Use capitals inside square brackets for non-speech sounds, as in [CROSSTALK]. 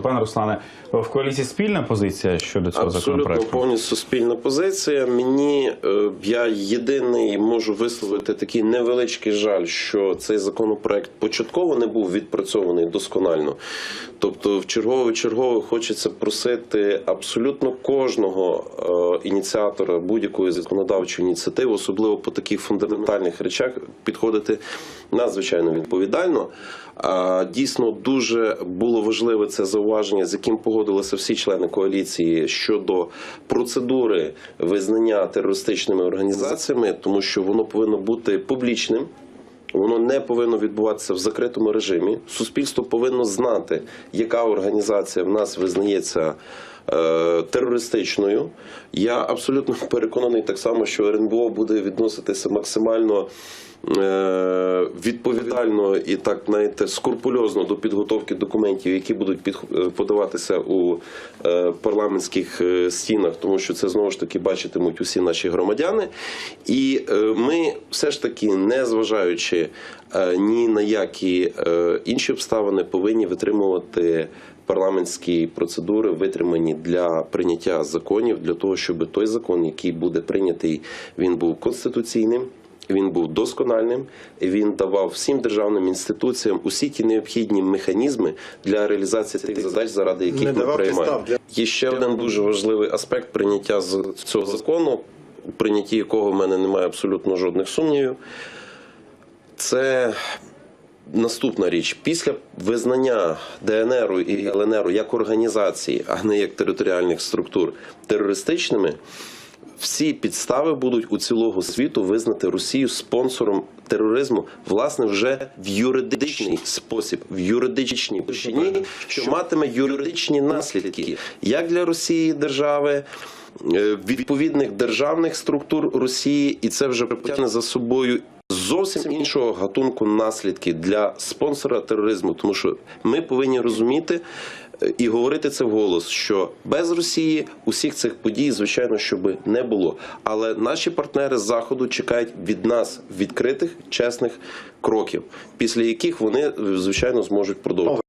Пане Руслане. В коаліції спільна позиція щодо цього Абсолютно законопроекту? повністю спільна позиція. Мені е, я єдиний можу висловити такий невеличкий жаль, що цей законопроект початково не був відпрацьований досконально. Тобто, в чергове чергове хочеться просити абсолютно кожного е, ініціатора будь-якої законодавчої ініціативи, особливо по таких фундаментальних речах, підходити надзвичайно відповідально. Дійсно, дуже було важливе це зауваження, з яким погодилися всі члени коаліції щодо процедури визнання терористичними організаціями, тому що воно повинно бути публічним. Воно не повинно відбуватися в закритому режимі. Суспільство повинно знати, яка організація в нас визнається терористичною. Я абсолютно [LAUGHS] переконаний так само, що РНБО буде відноситися максимально е, відповідально і так знаєте, скрупульозно до підготовки документів, які будуть е, подаватися у е, парламентських е, стінах, тому що це знову ж таки бачитимуть усі наші громадяни. І е, ми все ж таки, не зважаючи е, ні на які е, інші обставини, повинні витримувати. Парламентські процедури витримані для прийняття законів для того, щоб той закон, який буде прийнятий, він був конституційним, він був доскональним. Він давав всім державним інституціям усі ті необхідні механізми для реалізації тих задач, заради яких Не ми приймаємо. Є ще один дуже важливий аспект прийняття цього закону, прийнятті якого в мене немає абсолютно жодних сумнівів. Це наступна річ. Після визнання ДНР і ЛНР як організації, а не як територіальних структур терористичними, всі підстави будуть у цілого світу визнати Росію спонсором тероризму, власне, вже в юридичний спосіб, в юридичній площині, що матиме юридичні наслідки як для Росії держави. е, Відповідних державних структур Росії, і це вже потягне за собою зовсім іншого гатунку наслідки для спонсора тероризму, тому що ми повинні розуміти е, і говорити це вголос, що без Росії усіх цих подій, звичайно, щоб не було. Але наші партнери з заходу чекають від нас відкритих, чесних кроків, після яких вони е, звичайно зможуть продовжити.